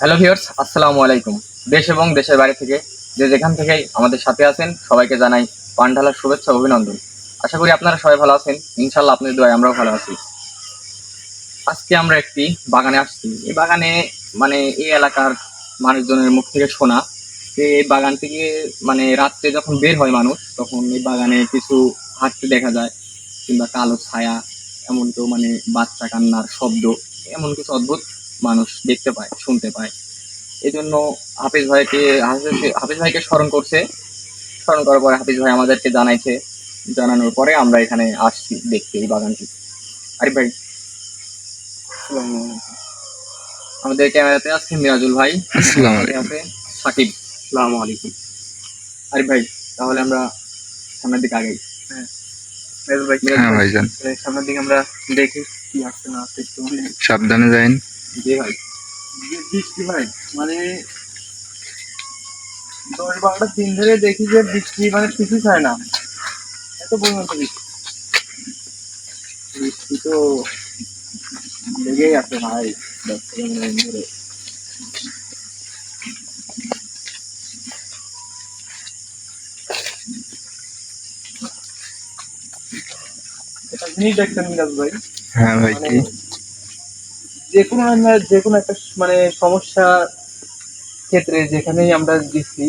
Hello viewers আসসালামু আলাইকুম। দেশ এবং দেশের বাইরে থেকে যে যেখান থেকেই আমাদের সাথে আছেন, সবাইকে জানাই পানঢালার শুভেচ্ছা অভিনন্দন। আশা করি আপনারা সবাই ভালো আছেন। ইনশাল্লাহ আপনাদের দোয়ায় আমরাও ভালো আছি। আজকে আমরা একটি বাগানে আসছি। এই বাগানে মানে এই এলাকার মানুষজনের মুখ থেকে শোনা যে এই বাগান থেকে মানে রাত্রে যখন বের হয় মানুষ, তখন এই বাগানে কিছু হাঁটতে দেখা যায়, কিংবা কালো ছায়া, এমন তো মানে বাচ্চা কান্নার শব্দ, এমন কিছু অদ্ভুত মানুষ দেখতে পায় শুনতে পায়। এই জন্য হাফিজ ভাইকে হাফিজ- হাফিজ ভাইকে স্মরণ করছে। স্মরণ করার পরে হাফিজ ভাই আমাদেরকে জানাইছে। জানানোর পরে আমরা এখানে আসছি দেখতে এই বাগানটি। আরে ভাই। আমাদের ক্যামেরাতে আছে মিরাজুল ভাই। আছে সাকিব। আসসালামু আলাইকুম। আরে ভাই তাহলে আমরা সামনের দিকে আগাই। হ্যাঁ। ভাই হ্যাঁ সামনের দিকে আমরা দেখি। কি আসছে না আসছে একটু সাবধানে যাইন। জি ভাই। বৃষ্টি ভাই মানে দশ বারোটা দিন ধরে দেখি যে বৃষ্টি মানে কিছু চায় না। এত পরিমাণ বৃষ্টি। বৃষ্টি তো লেগেই আছে ভাই দশ দিন ধরে। জিনিস দেখছেন মিরাজ ভাই? হ্যাঁ ভাই মানে কি? যে কোনো আমরা- যে কোনো একটা মানে সমস্যা ক্ষেত্রে যেখানেই আমরা গেছি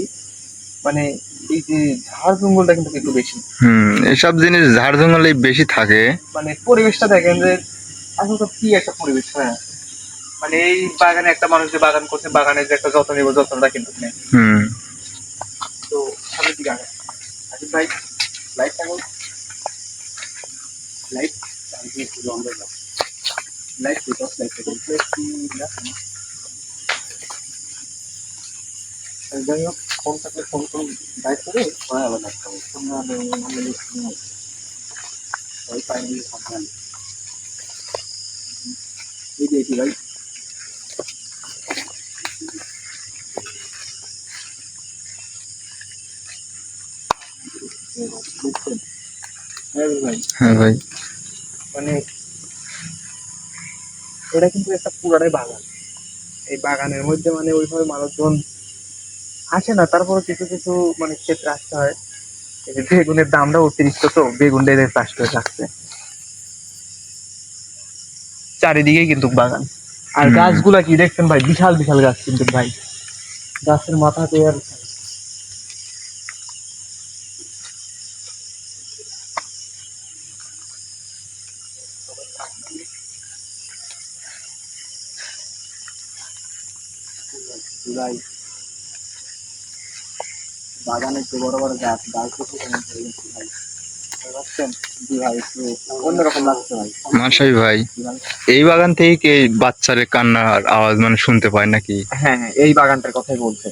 মানে এই যে ঝাড় জঙ্গলটা কিন্তু একটু বেশি। হুম এসব জিনিস ঝাড় জঙ্গলে বেশি থাকে। মানে পরিবেশটা দেখেন যে আসলে কি একটা পরিবেশ হ্যাঁ? মানে এই বাগানে একটা মানুষ যে বাগান করছে বাগানের যে একটা যত্ন নেব যত্নটা কিন্তু নেই। হুম। তো সামনের দিকে আগে ভাই লাইট থাকুন লাইট লাইট টস লাইট থাকুন যাই হোক ফোন থাকলে ফোন করুন লাইট করে পরে আলাদা একটা হবে ফোন না হলে আমরা লিখতে নেই ওই পাইনি সাবধান এই দেখি ভাই বুঝছেন হ্যাঁ ভাই হ্যাঁ ভাই মানে এটা কিন্তু একটা পুরাটাই বাগান। এই বাগানের মধ্যে মানে ওইভাবে মানুষজন আসে না তারপরে কিছু কিছু মানে ক্ষেত্রে আসতে হয়। এই যে বেগুনের দামটা অতিরিক্ত তো বেগুন এদের চাষ করে রাখছে। চারিদিকে কিন্তু বাগান। আর। গাছগুলা কি দেখছেন ভাই? বিশাল বিশাল গাছ কিন্তু ভাই। গাছের মাথাতে আর জুলাই বাগানে বড় বড় গাছ গাছ দেখে কেমন হয়ে গেছে ভাই। এই বাগান থেকে বাচ্চারে কান্নার আওয়াজ মানে শুনতে পায় নাকি? হ্যাঁ হ্যাঁ এই বাগানটার কথাই বলছে।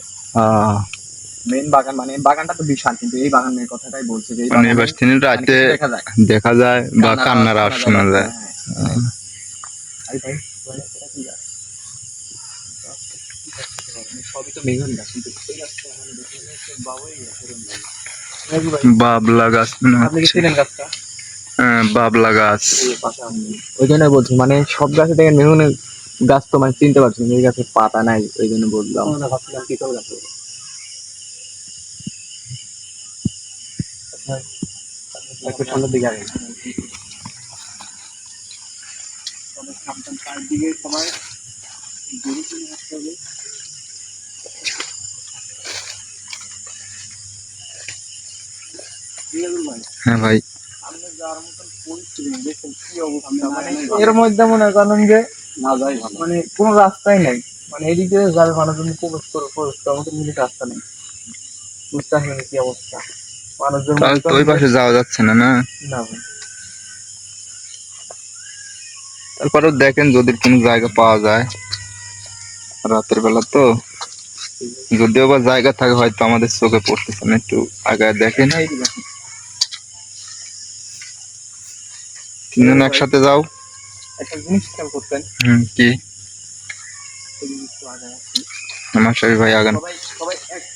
মেন বাগান মানে বাগানটা তো বিশাল কিন্তু এই বাগানের কথাটাই বলছে যে এই মানে এবার তিনি মানে রাতে দেখা যায়। বা কান্নার আওয়াজ শোনা যায়। হ্যাঁ। আরে ভাই মানে এটা কি গাছ? মানে সবই তো মেঘন গাছ কিন্তু এই গাছটা মানে দেখে বাবুই গাছ এরকম হ্যাঁ বাবলা গাছ মনে আপনি কি হচ্ছে গাছটা হ্যাঁ, বাবলা গাছ এই পাশে আপনি ওই জন্য বলছি মানে সব গাছে দেখেন মেঘনের গাছ তো মানে চিনতে পারছি না এই গাছের পাতা নাই ওই জন্য বললাম আমরা ভাবছিলাম কি গাছ একটু সামনের দিকে আগে চারদিকে সবাই হবে রিয়াজুল ভাই, হ্যাঁ ভাই সামনে যাওয়ার মতন পরিস্থিতি নেই, দেখছেন কি অবস্থা, মানে এর মধ্যে মনে করেন যে মানে কোনো রাস্তাই নেই। মানে এদিক দিয়ে যাবে মানুষজন প্রবেশ করে প্রবেশ করার মতো মিলিট রাস্তা নেই। বুঝতে পারছেন কি অবস্থা? মানুষজন ওই পাশে যাওয়া যাচ্ছে না না? না ভাই। তারপরেও দেখেন যদি কোনো জায়গা পাওয়া যায় রাতের বেলা তো। যদিও বা জায়গা থাকে হয়তো আমাদের চোখে পড়তেছে না একটু আগায় দেখেন এই যে দেখেন, তিনজন একসাথে যাও। একটা জিনিস খেয়াল করতেন। হুম কি। আমার ভাই আগান। সবাই সবাই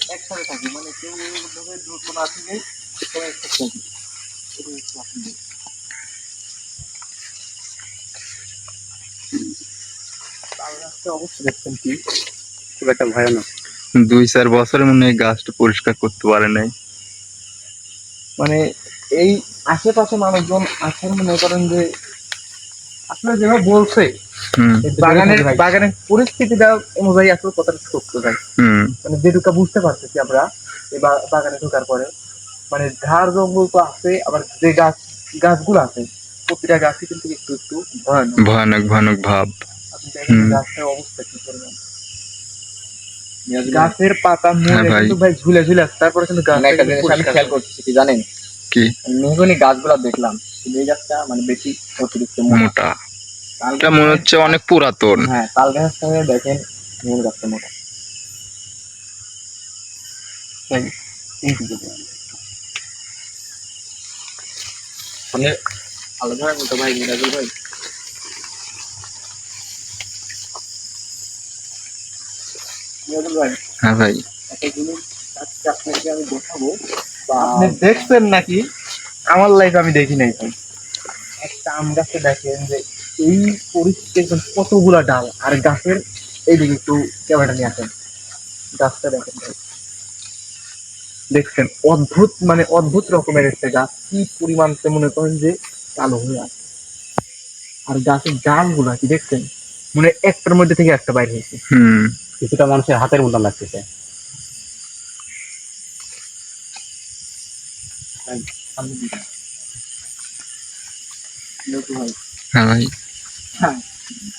একসাথে থাকি। মানে কেউ দ্রুত না থেকে সবাই একসাথে থাকি। দুই চার বছরে মনে হয় গাছটা পরিষ্কার করতে পারে নাই। মানে এই আশেপাশে মানুষজন আসার মনে করেন যে আপনারা যেভাবে বলছে বাগানের বাগানের পরিস্থিতিটা অনুযায়ী আসলে কথাটা সত্য যায় মানে যেটুকু বুঝতে পারতেছি আমরা এই বাগানে ঢোকার পরে। মানে ঝাড় জঙ্গল তো আছে আবার যে গাছ গাছগুলো আছে প্রতিটা গাছই কিন্তু একটু একটু ভয়ানক। ভয়ানক ভয়ানক ভাব। হুম। অবস্থা কি পরিমাণ। ভাই, গাছের পাতা হ্যাঁ মরে ভাই। কিন্তু ভাই ঝুলে ঝুলে আছে তারপরে কিন্তু গাছ খেয়াল করতেছি কি জানেন? কি? মেহগনি গাছগুলো দেখলাম। কিন্তু এই গাছটা মানে বেশি অতিরিক্ত মোটা। মোটা। এটা মনে হচ্ছে অনেক পুরাতন। হ্যাঁ তাল গাছটা দেখেন মেহগনি গাছটা মোটা। মানে আলাদা মতো ভাই মিরাজুল ভাই। মিরাজুল ভাই হ্যাঁ ভাই। একটা জিনিস আজকে আপনাকে আমি দেখাবো। আপনি দেখছেন নাকি? আমার লাইফ আমি দেখি নাই ভাই। একটা আম গাছে দেখেন যে এই পরিস্থিতি একদম কতগুলা ডাল আর গাছের এইদিকে একটু ক্যামেরাটা নিয়ে আসেন। গাছটা দেখেন ভাই। দেখছেন অদ্ভুত মানে অদ্ভুত রকমের একটা গাছ। কি পরিমাণ সে মনে করেন যে কালো হয়ে আছে। আর গাছের ডালগুলা কি দেখছেন? মানে একটার মধ্যে থেকে একটা বাইরে হয়েছে। হুম। কিছুটা মানুষের হাতের মতন লাগতেছে। হ্যাঁ। ভাই হ্যাঁ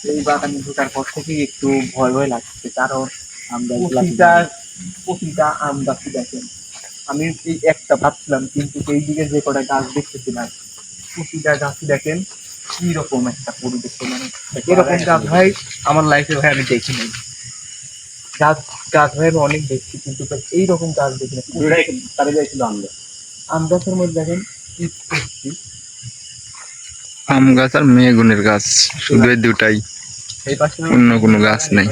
এই বাগানে ঢোকার পর থেকে একটু ভয় ভয় লাগছে কারণ আমরা প্রতিটা প্রতিটা আম গাছই দেখেন আমি এই একটা ভাবছিলাম কিন্তু এই দিকে যে কটা গাছ দেখতেছিলাম প্রতিটা গাছই দেখেন কি রকম একটা পরিবেশ মানে এরকম গাছ ভাই আমার লাইফে ভাই আমি দেখি নাই গাছ গাছ ভাই অনেক দেখছি কিন্তু এইরকম গাছ দেখি না তারা যাইছিল আমরা আম গাছের মধ্যে দেখেন। আম গাছ আর মেগুনের গাছ শুধু এই দুটাই। পাশে অন্য কোনো গাছ নেই।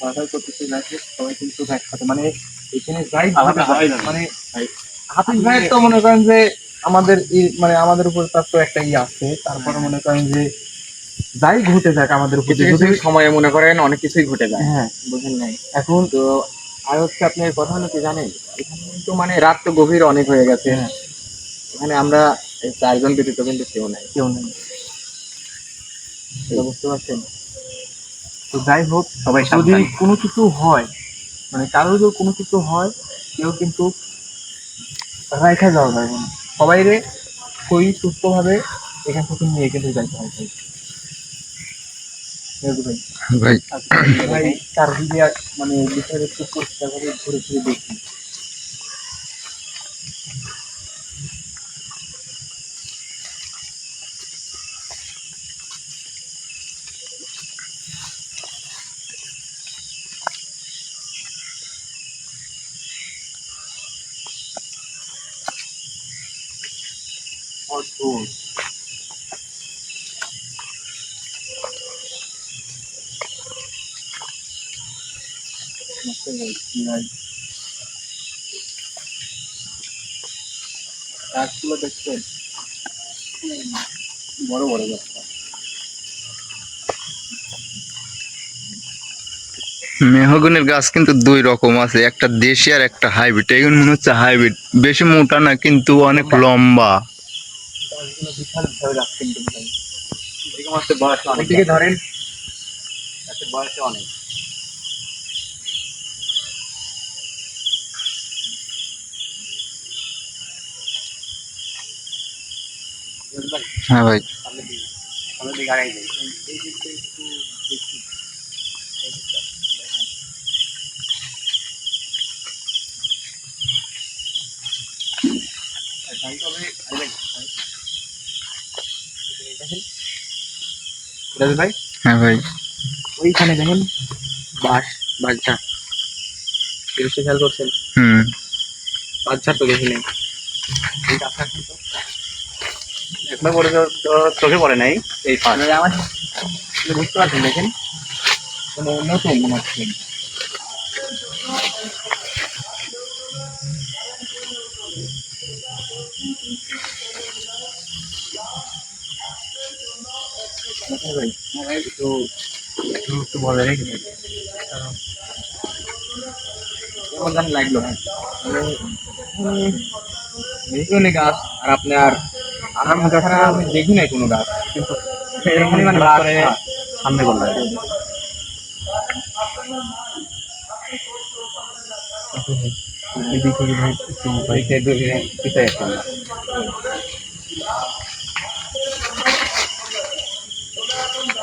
মানে সবাই কিন্তু মানে এখানে যাই মানে হাফিজ ভাইয়ের তো মনে করেন যে আমাদের মানে আমাদের উপর তার তো একটা ই আছে। তারপরে মনে করেন যে যাই ঘটে যাক আমাদের উপর সময়ে মনে করেন অনেক কিছুই ঘটে যায়। হ্যাঁ। বুঝেন নাই? এখন তো আর হচ্ছে আপনার কথা হলো কি জানেন? এখানে কিন্তু মানে রাত তো গভীর অনেক হয়ে গেছে। হ্যাঁ। এখানে আমরা এই চারজন ব্যতীত কিন্তু কেউ নাই। কেউ নেই। বুঝতে পারছেন? তো যাই হোক সবাই যদি। কোনো কিছু হয় মানে কারোর যদি কোনো কিছু হয় কেউ কিন্তু রাইখা যাওয়া যাবে না। সবাই রে সই সুস্থভাবে এখান থেকে নিয়ে কিন্তু যাইতে হয় ভাই। ভাই? ভাই আচ্ছা, চারদিকে আর মানে বিষয়ের একটু পরিষ্কার করে ঘুরে ফিরে দেখি অদ্ভুত গাছগুলো দেখছেন বড় বড় মেহগনির গাছ কিন্তু দুই রকম আছে, একটা দেশি আর একটা হাইব্রিড। এগুলো মনে হচ্ছে হাইব্রিড। বেশি মোটা না, কিন্তু অনেক লম্বা। গাছগুলো বিশাল ভাবে রাখছেন কিন্তু। এরকম হচ্ছে বয়স অনেক দিকে ধরেন গাছের বয়সে অনেক হ্যাঁ ভাই সামনের দিকে আগাই যাই এই দিকটা একটু দেখি এই দিকটা দেখেন। আর ভাই তবে আরে ভাই, ভাই। এই দেখেন। রাজু ভাই? হ্যাঁ ভাই। ওইখানে দেখেন বাস বাচ্চা। জিনিসটা খেয়াল করছেন? হুম। বাচ্চা তো দেখি নেই। একবার পরে তো চোখে পড়ে নাই। এই পাশ। আমার বুঝতে পারছেন দেখেন। মানে নতুন মনে হচ্ছে। একটু একটু বলে রেখে দিন। কেমন জানি লাগল ভাই দেখুন গাছ আর আপনার আর আমি দেখা আমি দেখি নাই কোনো গাছ কিন্তু এরকমই মানে রাত করে সামনে বললাম এদিক থেকে ভাই একটু ভাই দেখে দেখে পিছিয়ে আসলাম না।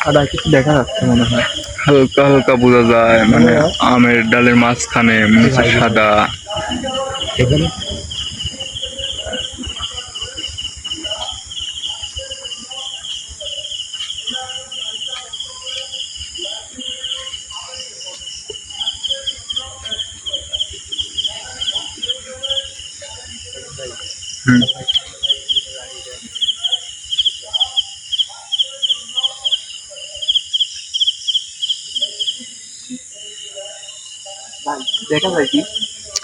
সাদা কিছু দেখা যাচ্ছে মনে হয়। হালকা হালকা বোঝা যায় মানে আমের ডালের মাঝখানে সাদা। দেখা যায় কি?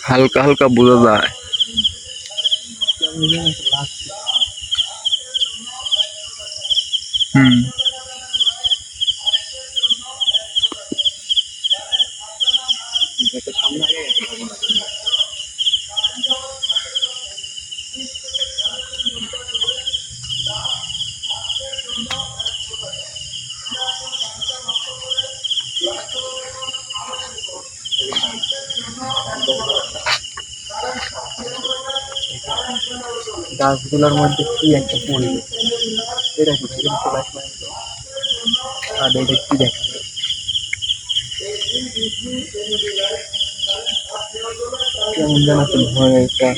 হালকা হালকা বোঝা যায়। হুম। গাছগুলোর মধ্যে কি একটা পরিবেশ এটা কি ভেবে চলে আসবে আর এটা কি কেমন যেন একটা ভয় একটা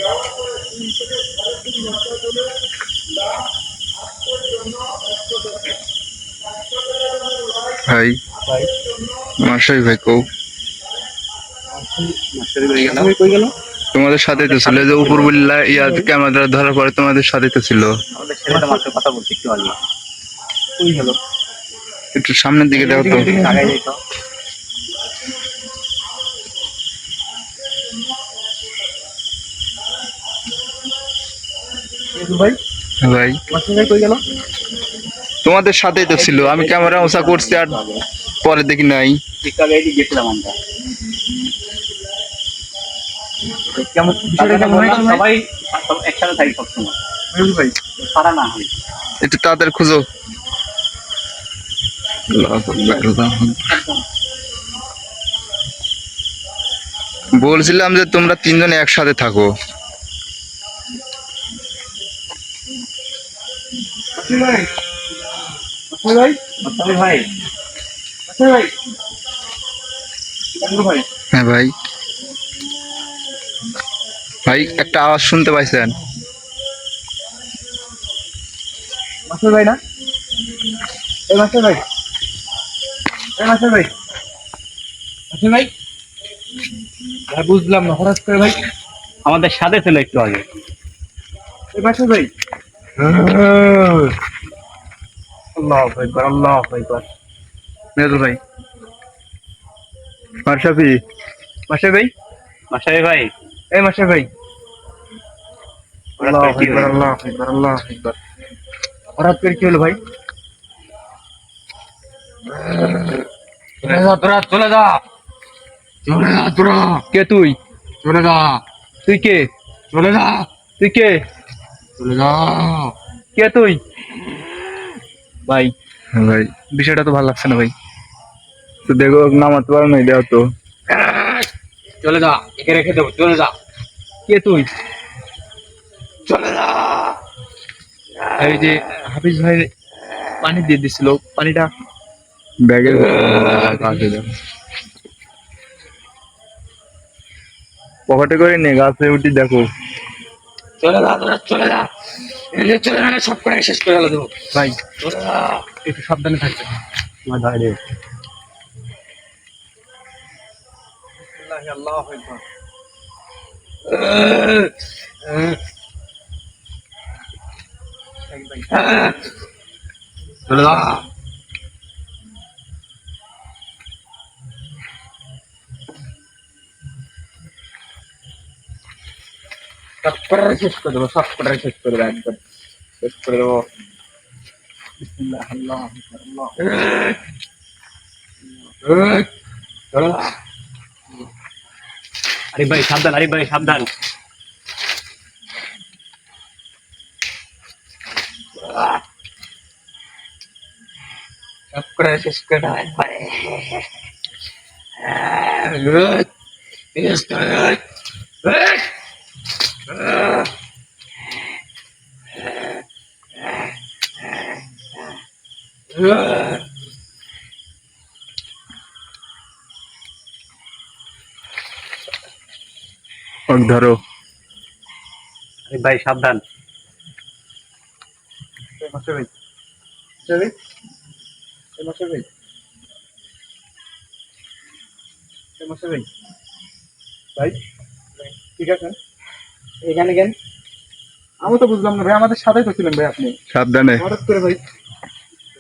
ভাই মাসাই ভাই কৌ মাস্টারি ভাই গেল কই গেল? তোমাদের সাথে তো ছিল যে উপর বললা ইয়া ক্যামেরা ধরার পরে তোমাদের সাথে তো ছিল। একটু সামনের দিকে দেখো তো। ভাই তোমাদের সাথেই তো ছিল। আমি ক্যামেরা ওসা করছি আর পরে দেখি নাই। আমরা। কেমন? বিষয়টা কেমন ভাই? সবাই একসাথে থাকি সবসময়। ভাই। সারা না হয়। একটু তাড়াতাড়ি খুঁজো। বলছিলাম যে তোমরা তিনজনে একসাথে থাকো। ভাই। কেমন ভাই? হ্যাঁ ভাই। ভাই একটা আওয়াজ শুনতে পাইছেন? মাসুর ভাই না? এই মাসুর ভাই। এই মাসুর ভাই। মাসুর ভাই? ভাই বুঝলাম না হঠাৎ করে ভাই। আমাদের সাথে ছিল একটু আগে। এই মাসুর ভাই। আল্লাহ আকবার আল্লাহ আকবার। মেজু ভাই। মারশাফি মাসুর ভাই? মাসাই ভাই। এই মাসুর ভাই। আল্লাহ আকবার আল্লাহ আকবার আল্লাহ আকবার। হঠাৎ করে কি হলো ভাই? চলে যা তোরা চলে যা। চলে যা তোরা। কে তুই? চলে যা। তুই কে? চলে যা। তুই কে? চলে যা। কে তুই? ভাই হ্যাঁ ভাই। বিষয়টা তো ভালো লাগছে না ভাই। তো দেখো নামাতে পারো নাই দেও তো। চলে যা একে রেখে দেবো চলে যা। কে তুই? চলে যা। এই যে হাফিজ ভাই পানি দিয়ে দিছিল পানিটা ব্যাগের পকেটে করে নে গাছে উঠি দেখো। চলে যা তোরা চলে যা। এলে চলে গেলে সব করে শেষ করে গেল দেবো। ভাই চলে একটু সাবধানে থাকবে আমার ধারে আল্লাহ চলে যা সব করে শেষ করে দেবো সব করে শেষ করে দেবো একবার শেষ করে দেবো আল্লাহ আল্লাহ চলে যা আরে ভাই সাবধান আরে ভাই সাবধান সব করে শেষ করে দেবো ওকে ধরো ভাই সাবধান। ভাই মাস্টার ভাই? মাস্টার ভাই? ভাই? ঠিক আছেন এখানে কেন? আমি তো বুঝলাম না ভাই আমাদের সাথেই তো ছিলেন ভাই আপনি। সাবধানে। হঠাৎ করে ভাই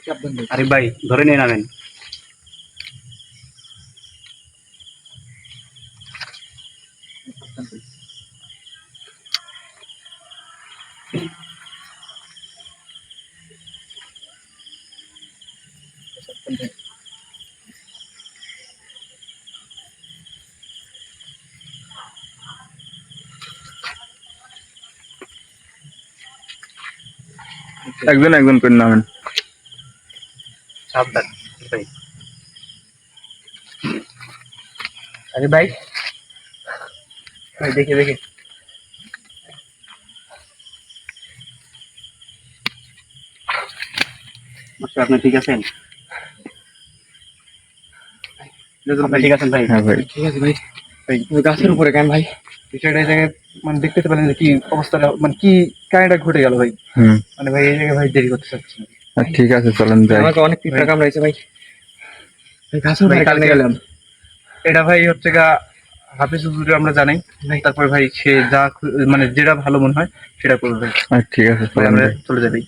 সাবধান আরে ভাই ধরে নিয়ে নামেন। একজন একজন করে নামেন। সাবধান ভাই। আরে ভাই। ভাই দেখে দেখে। মাস্টার আপনি ঠিক আছেন? আপনি ঠিক আছেন ভাই? হ্যাঁ ভাই। ঠিক আছে ভাই। ভাই গাছের উপরে কেন ভাই? বিষয়টা এই জায়গায় মানে দেখতে পেলেন যে কি অবস্থাটা মানে কি কাহিনীটা ঘটে গেল ভাই? মানে ভাই এই জায়গায় ভাই দেরি করতে চাচ্ছি ঠিক আছে চলেন যাই। আমাকে অনেক পিঁপড়া কামড়াইছে ভাই। ভাই গাছের উপরে কালকে- গেলাম। এটা ভাই হচ্ছে গা হাফিজ হুজুরে আমরা জানাই। তারপরে ভাই সে যা মানে যেটা ভালো মনে হয় সেটা করবে। ঠিক আছে ভাই আমরা চলে যাবি।